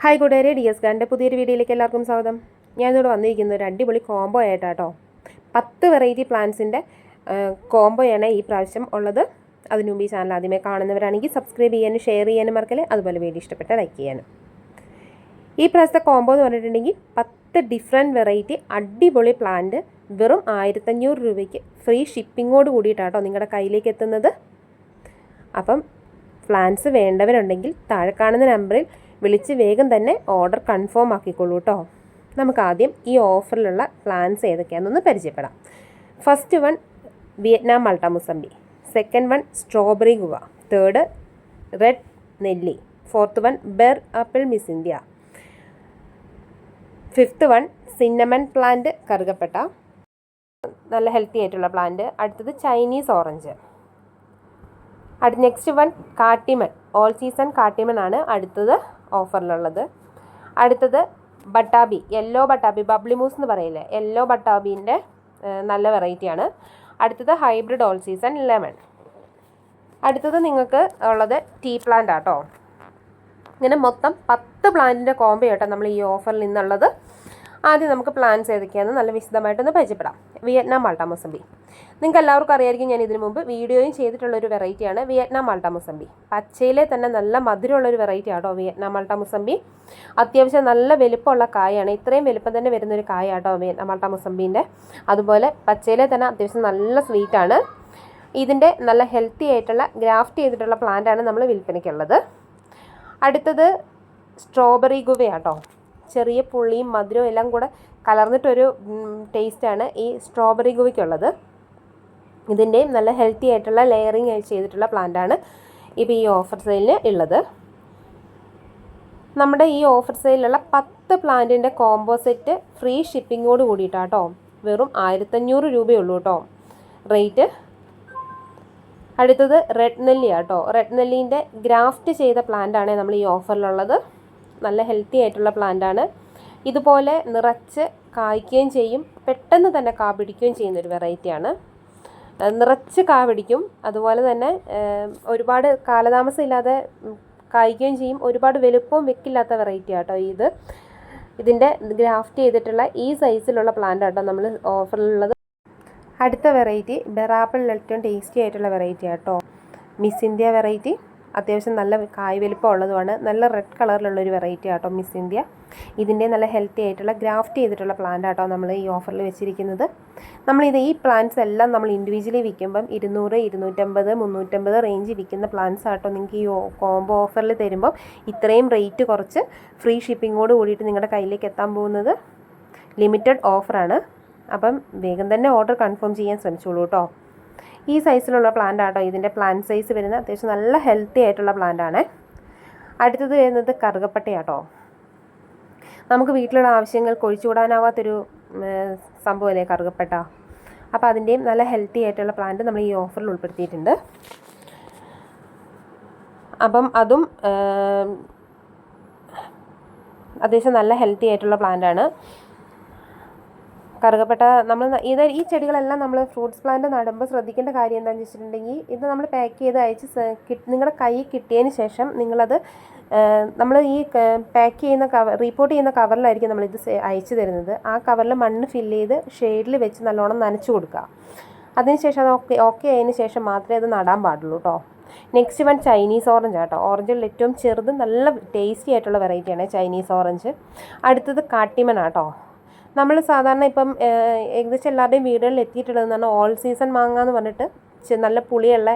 Hi കൂട്ടുകാരെ. D S ഗാന്റെ പുതിയൊരു വീഡിയോയിലേക്ക് എല്ലാവർക്കും സ്വാഗതം. ഞാനിവിടെ വന്നിരിക്കുന്ന ഒരു അടിപൊളി കോംബോ ആയിട്ടാട്ടോ പത്ത് വെറൈറ്റി പ്ലാന്റ്സിന്റെ കോംബോയാണ് ഈ പ്രാവശ്യം ഉള്ളത്. അതിനു മുമ്പ് ഈ ചാനൽ ആദ്യമേ കാണുന്നവരാണെങ്കിൽ സബ്സ്ക്രൈബ് ചെയ്യാനും ഷെയർ ചെയ്യാനും മറക്കൽ അതുപോലെ വീഡിയോ ഇഷ്ടപ്പെട്ട ലൈക്ക് ചെയ്യാനും. ഈ പ്രാവശ്യത്തെ കോംബോ എന്ന് പറഞ്ഞിട്ടുണ്ടെങ്കിൽ പത്ത് ഡിഫറെന്റ് വെറൈറ്റി അടിപൊളി പ്ലാന്റ് വെറും ആയിരത്തഞ്ഞൂറ് രൂപയ്ക്ക് ഫ്രീ ഷിപ്പിങ്ങോട് കൂടിയിട്ടാട്ടോ നിങ്ങളുടെ കയ്യിലേക്ക് എത്തുന്നത്. അപ്പം പ്ലാന്റ്സ് വേണ്ടവരുണ്ടെങ്കിൽ താഴെ കാണുന്ന നമ്പറിൽ വിളിച്ച് വേഗം തന്നെ ഓർഡർ കൺഫേം ആക്കിക്കോളൂ കേട്ടോ നമുക്ക് ആദ്യം ഈ ഓഫറിലുള്ള പ്ലാൻസ് ഏതൊക്കെയാണെന്നൊന്ന് പരിചയപ്പെടാം. First one Vietnam Malta mosambi second one strawberry guava third red നെല്ലി fourth one ber apple miss India fifth one cinnamon plant കറുകപ്പെട്ട നല്ല ഹെൽത്തി ആയിട്ടുള്ള പ്ലാന്റ് അടുത്തത് ചൈനീസ് ഓറഞ്ച് അടുത്ത നെക്സ്റ്റ് വൺ കാട്ടിമൺ ഓൾ സീസൺ കാട്ടിമൺ ആണ് അടുത്തത് ഓഫറിലുള്ളത് അടുത്തത് ബട്ടാബി യെല്ലോ ബട്ടാബി ബബ്ലി മൂസ് എന്ന് പറയില്ലേ? യെല്ലോ ബട്ടാബീന്റെ നല്ല വെറൈറ്റിയാണ് അടുത്തത് ഹൈബ്രിഡ് ഓൾ സീസൺ ലെമൺ അടുത്തത് നിങ്ങൾക്ക് ഉള്ളത് ടീ പ്ലാന്റ് ആട്ടോ. ഇങ്ങനെ മൊത്തം പത്ത് പ്ലാന്റിന്റെ കോമ്പോ കേട്ടോ നമ്മൾ ഈ ഓഫറിൽ നിന്നുള്ളത്. ആദ്യം നമുക്ക് പ്ലാൻസ് ഏതൊക്കെയാണെന്ന് നല്ല വിശദമായിട്ടൊന്ന് പരിചയപ്പെടാം. വിയറ്റ്നാം മാൾട്ട മൊസമ്പി നിങ്ങൾക്ക് എല്ലാവർക്കും അറിയായിരിക്കും ഞാൻ ഇതിനു മുമ്പ് വീഡിയോയും ചെയ്തിട്ടുള്ള ഒരു വെറൈറ്റിയാണ് വിയറ്റ്നാം മാൾട്ട മുസമ്പി പച്ചയിലെ തന്നെ നല്ല മധുരമുള്ള ഒരു വെറൈറ്റി ആട്ടോ വിയറ്റ്നാം മാൾട്ട മുസമ്പി അത്യാവശ്യം നല്ല വലുപ്പമുള്ള കായാണ്. ഇത്രയും വലുപ്പം തന്നെ വരുന്ന ഒരു കായാട്ടോ വിയറ്റ്നാം മാൾട്ട മുസമ്പീന്റെ അതുപോലെ പച്ചയിലെ തന്നെ അത്യാവശ്യം നല്ല സ്വീറ്റാണ് ഇതിന്റെ നല്ല ഹെൽത്തി ആയിട്ടുള്ള ഗ്രാഫ്റ്റ് ചെയ്തിട്ടുള്ള പ്ലാന്റാണ് നമ്മൾ വിൽപ്പനയ്ക്കുള്ളത്. അടുത്തത് സ്ട്രോബെറി ഗുവയാട്ടോ. ചെറിയ പുള്ളിയും മധുരവും എല്ലാം കൂടെ കലർന്നിട്ടൊരു ടേസ്റ്റാണ് ഈ സ്ട്രോബെറി ഗുവയ്ക്കുള്ളത്. ഇതിന്റെയും നല്ല ഹെൽത്തി ആയിട്ടുള്ള ലെയറിങ് ചെയ്തിട്ടുള്ള പ്ലാന്റാണ് ഇപ്പോൾ ഈ ഓഫർ സെയിലിന് ഉള്ളത്. നമ്മുടെ ഈ ഓഫർ സെയിലുള്ള പത്ത് പ്ലാന്റിന്റെ കോംബോ സെറ്റ് ഫ്രീ ഷിപ്പിങ്ങോട് കൂടിയിട്ടാട്ടോ വെറും ആയിരത്തഞ്ഞൂറ് രൂപയുള്ളൂ കേട്ടോ. റേറ്റ് അടുത്തത് റെഡ് നെല്ലി ആട്ടോ. റെഡ് നെല്ലീന്റെ ഗ്രാഫ്റ്റ് ചെയ്ത പ്ലാന്റാണ് നമ്മൾ ഈ ഓഫറിലുള്ളത് നല്ല ഹെൽത്തി ആയിട്ടുള്ള പ്ലാന്റാണ് ഇതുപോലെ നിറച്ച് കായ്ക്കുകയും ചെയ്യും. പെട്ടെന്ന് തന്നെ കാ പിടിക്കുകയും ചെയ്യുന്ന ഒരു വെറൈറ്റിയാണ് നിറച്ച് കാ പിടിക്കും. അതുപോലെ തന്നെ ഒരുപാട് കാലതാമസം ഇല്ലാതെ കായ്ക്കുകയും ചെയ്യും. ഒരുപാട് വലുപ്പവും വെക്കില്ലാത്ത വെറൈറ്റി ആട്ടോ ഇത്. ഇതിന്റെ ഗ്രാഫ്റ്റ് ചെയ്തിട്ടുള്ള ഈ സൈസിലുള്ള പ്ലാന്റ് ആട്ടോ നമ്മൾ ഓഫറിലുള്ളത് അടുത്ത വെറൈറ്റി ബെറാപ്പിളിൽ ഏറ്റവും ടേസ്റ്റി ആയിട്ടുള്ള വെറൈറ്റി ആട്ടോ. മിസ് ഇന്ത്യ വെറൈറ്റി അത്യാവശ്യം നല്ല കായ് വലിപ്പം ഉള്ളതുമാണ് നല്ല റെഡ് കളറിലുള്ള ഒരു വെറൈറ്റി ആട്ടോ മിസ് ഇന്ത്യ ഇതിന്റെ നല്ല ഹെൽത്തി ആയിട്ടുള്ള ഗ്രാഫ്റ്റ് ചെയ്തിട്ടുള്ള പ്ലാന്റ് ആട്ടോ നമ്മൾ ഈ ഓഫറിൽ വെച്ചിരിക്കുന്നത്. നമ്മളിത് ഈ പ്ലാന്റ്സ് എല്ലാം നമ്മൾ ഇൻഡിവിജ്വലി വിൽക്കുമ്പം ഇരുന്നൂറ് ഇരുന്നൂറ്റമ്പത് മുന്നൂറ്റമ്പത് റേഞ്ച് വിൽക്കുന്ന പ്ലാന്റ്സ് ആട്ടോ നിങ്ങൾക്ക് ഈ കോംബോ ഓഫറിൽ തരുമ്പം ഇത്രയും റേറ്റ് കുറച്ച് ഫ്രീ ഷിപ്പിങ്ങോട് കൂടിയിട്ട് നിങ്ങളുടെ കയ്യിലേക്ക് എത്താൻ പോകുന്നത് ലിമിറ്റഡ് ഓഫറാണ് അപ്പം വേഗം തന്നെ ഓർഡർ കൺഫേം ചെയ്യാൻ ശ്രമിച്ചോളൂ കേട്ടോ ഈ സൈസിലുള്ള പ്ലാന്റ് ആട്ടോ ഇതിന്റെ പ്ലാന്റ് സൈസ് വരുന്നത്. അത്യാവശ്യം നല്ല ഹെൽത്തി ആയിട്ടുള്ള പ്ലാന്റ് ആണ്. അടുത്തത് വരുന്നത് കറുകപ്പട്ടയാട്ടോ. നമുക്ക് വീട്ടിലുള്ള ആവശ്യങ്ങൾക്ക് ഒഴിച്ചുകൂടാനാവാത്തൊരു സംഭവമല്ലേ കറുകപ്പട്ട? അപ്പോൾ അതിന്റെയും നല്ല ഹെൽത്തി ആയിട്ടുള്ള പ്ലാന്റ് നമ്മൾ ഈ ഓഫറിൽ ഉൾപ്പെടുത്തിയിട്ടുണ്ട്. അപ്പം അതും അത്യാവശ്യം നല്ല ഹെൽത്തി ആയിട്ടുള്ള പ്ലാന്റ് ആണ്. കറുകപ്പെട്ട നമ്മൾ ഇത് ഈ ചെടികളെല്ലാം നമ്മൾ ഫ്രൂട്ട്സ് പ്ലാന്റ് നടുമ്പോൾ ശ്രദ്ധിക്കേണ്ട കാര്യം എന്താണെന്ന് വെച്ചിട്ടുണ്ടെങ്കിൽ ഇത് നമ്മൾ പാക്ക് ചെയ്ത് അയച്ച് നിങ്ങളുടെ കൈ കിട്ടിയതിന് ശേഷം നിങ്ങളത് നമ്മൾ ഈ പാക്ക് ചെയ്യുന്ന കവർ റീപ്പോർട്ട് ചെയ്യുന്ന കവറിലായിരിക്കും നമ്മളിത് അയച്ചു തരുന്നത്. ആ കവറിൽ മണ്ണ് ഫില്ല് ചെയ്ത് ഷെയ്ഡിൽ വെച്ച് നല്ലോണം നനച്ചു കൊടുക്കുക. അതിനുശേഷം അത് ഓക്കെ ഓക്കെ ആയതിനു ശേഷം മാത്രമേ അത് നടാൻ പാടുള്ളൂ കേട്ടോ നെക്സ്റ്റ് വൺ ചൈനീസ് ഓറഞ്ച് കേട്ടോ ഓറഞ്ചിൽ ഏറ്റവും ചെറുത് നല്ല ടേസ്റ്റി ആയിട്ടുള്ള വെറൈറ്റിയാണ് ചൈനീസ് ഓറഞ്ച് അടുത്തത് കാട്ടിമൺ ആട്ടോ നമ്മൾ സാധാരണ ഇപ്പം ഏകദേശം എല്ലാവരുടെയും വീടുകളിൽ എത്തിയിട്ടുള്ളതെന്ന് പറഞ്ഞാൽ ഓൾ സീസൺ മാങ്ങ എന്ന് പറഞ്ഞിട്ട് നല്ല പുളിയുള്ള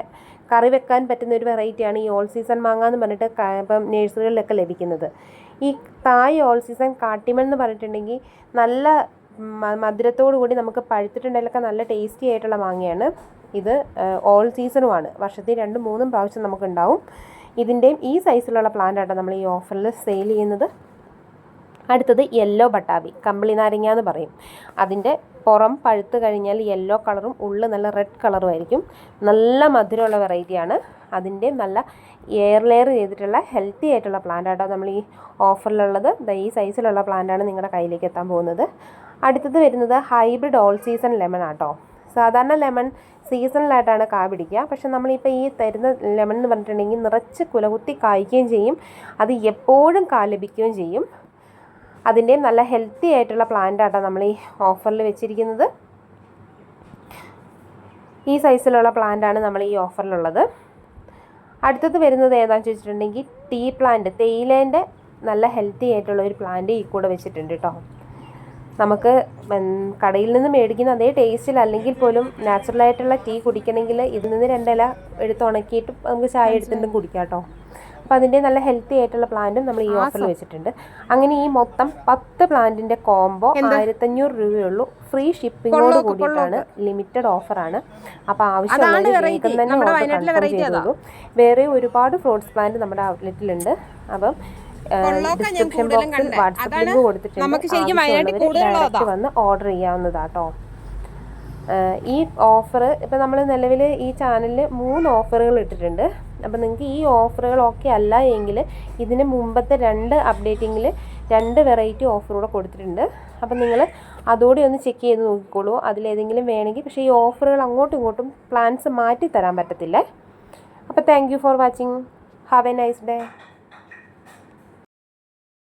കറി വെക്കാൻ പറ്റുന്ന ഒരു വെറൈറ്റിയാണ് ഈ ഓൾ സീസൺ മാങ്ങ എന്ന് പറഞ്ഞിട്ട് ഇപ്പം നേഴ്സറികളിലൊക്കെ ലഭിക്കുന്നത്. ഈ തായ് ഓൾ സീസൺ കാട്ടിമൺ എന്ന് പറഞ്ഞിട്ടുണ്ടെങ്കിൽ നല്ല മധുരത്തോടു കൂടി നമുക്ക് പഴുത്തിട്ടുണ്ടെങ്കിലൊക്കെ നല്ല ടേസ്റ്റി ആയിട്ടുള്ള മാങ്ങയാണ്. ഇത് ഓൾ സീസണുമാണ് വർഷത്തിൽ രണ്ടും മൂന്നും പ്രാവശ്യം നമുക്കുണ്ടാവും ഇതിന്റെയും ഈ സൈസിലുള്ള പ്ലാന്റ് ആട്ടോ നമ്മൾ ഈ ഓഫറിൽ സെയിൽ ചെയ്യുന്നത്. അടുത്തത് യെല്ലോ ബട്ടാബി കമ്പിളി നാരങ്ങ എന്ന് പറയും. അതിന്റെ പുറം പഴുത്ത് കഴിഞ്ഞാൽ യെല്ലോ കളറും ഉള്ളു നല്ല റെഡ് കളറും ആയിരിക്കും. നല്ല മധുരമുള്ള വെറൈറ്റിയാണ് അതിന്റെ നല്ല എയർ ലെയർ ചെയ്തിട്ടുള്ള ഹെൽത്തി ആയിട്ടുള്ള പ്ലാന്റ് ആട്ടോ നമ്മൾ ഈ ഓഫറിലുള്ളത് ഈ സൈസിലുള്ള പ്ലാന്റാണ് നിങ്ങളുടെ കയ്യിലേക്ക് എത്താൻ പോകുന്നത്. അടുത്തത് വരുന്നത് ഹൈബ്രിഡ് ഓൾ സീസൺ ലെമൺ ആട്ടോ. സാധാരണ ലെമൺ സീസണലായിട്ടാണ് കാ പിടിക്കുക. പക്ഷെ നമ്മളിപ്പോൾ ഈ തരുന്ന ലെമൺ എന്ന് പറഞ്ഞിട്ടുണ്ടെങ്കിൽ നിറച്ച് കുലകുത്തി കായ്ക്കുകയും ചെയ്യും. അത് എപ്പോഴും കാ ലഭിക്കുകയും ചെയ്യും. അതിന്റെയും നല്ല ഹെൽത്തി ആയിട്ടുള്ള പ്ലാന്റ് ആട്ടോ നമ്മൾ ഈ ഓഫറിൽ വെച്ചിരിക്കുന്നത്. ഈ സൈസിലുള്ള പ്ലാന്റ് ആണ് നമ്മൾ ഈ ഓഫറിലുള്ളത് അടുത്തത് വരുന്നത് ഏതാണെന്ന് ചോദിച്ചിട്ടുണ്ടെങ്കിൽ ടീ പ്ലാന്റ് തേയിലേന്റെ നല്ല ഹെൽത്തി ആയിട്ടുള്ള ഒരു പ്ലാന്റ് ഈ കൂടെ വെച്ചിട്ടുണ്ട് കേട്ടോ നമുക്ക് കടയിൽ നിന്ന് മേടിക്കുന്ന അതേ ടേസ്റ്റിൽ അല്ലെങ്കിൽ പോലും നാച്ചുറലായിട്ടുള്ള ടീ കുടിക്കണമെങ്കിൽ ഇതിൽ നിന്ന് രണ്ടില എടുത്ത് ഉണക്കിയിട്ട് നമുക്ക് ചായ എടുത്തിട്ടും കുടിക്കാം കേട്ടോ അപ്പോൾ അതിന്റെ നല്ല ഹെൽത്തി ആയിട്ടുള്ള പ്ലാന്റും നമ്മൾ ഈ ഓഫറിൽ വെച്ചിട്ടുണ്ട്. അങ്ങനെ ഈ മൊത്തം പത്ത് പ്ലാന്റിന്റെ കോംബോ ആയിരത്തഞ്ഞൂറ് രൂപയുള്ളൂ. ഫ്രീ ഷിപ്പിങ്ങോട് കൂടിയിട്ടാണ് ലിമിറ്റഡ് ഓഫറാണ് അപ്പോൾ ആവശ്യമുള്ള വേറെ ഒരുപാട് ഫ്രൂട്ട്സ് പ്ലാന്റ് നമ്മുടെ ഔട്ട്ലെറ്റിലുണ്ട് അപ്പം ഡിസ്ക്രിപ്ഷൻ ബോക്സിൽ വാട്സപ്പ് ലിങ്ക് കൊടുത്തിട്ടുണ്ട്. വന്ന് ഓർഡർ ചെയ്യാവുന്നതാട്ടോ. ഈ ഓഫർ ഇപ്പം നമ്മൾ നിലവിൽ ഈ ചാനലിൽ മൂന്ന് ഓഫറുകൾ ഇട്ടിട്ടുണ്ട്. അപ്പം നിങ്ങൾക്ക് ഈ ഓഫറുകളൊക്കെ അല്ല എങ്കിൽ ഇതിന് മുമ്പത്തെ രണ്ട് അപ്ഡേറ്റിങ്ങിൽ രണ്ട് വെറൈറ്റി ഓഫർ കൂടെ കൊടുത്തിട്ടുണ്ട്. അപ്പം നിങ്ങൾ അതോടെ ഒന്ന് ചെക്ക് ചെയ്ത് നോക്കിക്കോളൂ. അതിലേതെങ്കിലും വേണമെങ്കിൽ പക്ഷേ ഈ ഓഫറുകൾ അങ്ങോട്ടും ഇങ്ങോട്ടും പ്ലാൻസ് മാറ്റി തരാൻ പറ്റത്തില്ലേ. അപ്പോൾ thank for watching have a nice day